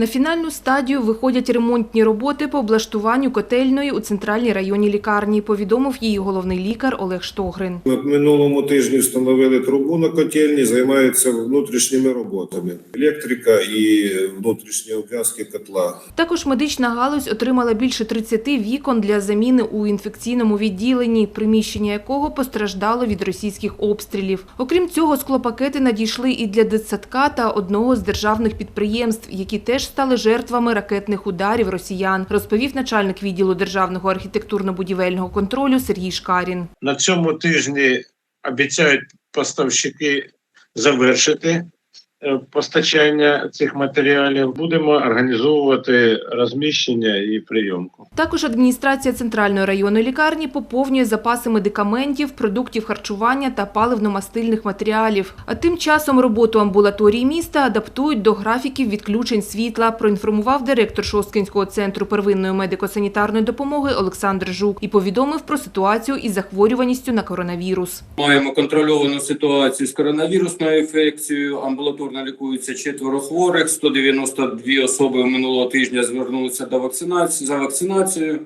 На фінальну стадію виходять ремонтні роботи по облаштуванню котельної у центральній районній лікарні, повідомив її головний лікар Олег Штогрин. На минулому тижні встановили трубу на котельні, займаються внутрішніми роботами. Електрика і внутрішні обв'язки котла. Також медична галузь отримала більше 30 вікон для заміни у інфекційному відділенні, приміщення якого постраждало від російських обстрілів. Окрім цього, склопакети надійшли і для дитсадка та одного з державних підприємств, які теж стали жертвами ракетних ударів росіян, розповів начальник відділу державного архітектурно-будівельного контролю Сергій Шкарін. На цьому тижні обіцяють поставщики завершити постачання цих матеріалів. Будемо організовувати розміщення і прийомку. Також адміністрація центральної районної лікарні поповнює запаси медикаментів, продуктів харчування та паливно-мастильних матеріалів. А тим часом роботу амбулаторії міста адаптують до графіків відключень світла. Проінформував директор Шосткинського центру первинної медико-санітарної допомоги Олександр Жук і повідомив про ситуацію із захворюваністю на коронавірус. Маємо контрольовану ситуацію з коронавірусною інфекцією. Амбулаторно лікуються четверо хворих. 192 особи минулого тижня звернулися до вакцинації за вакцинацією.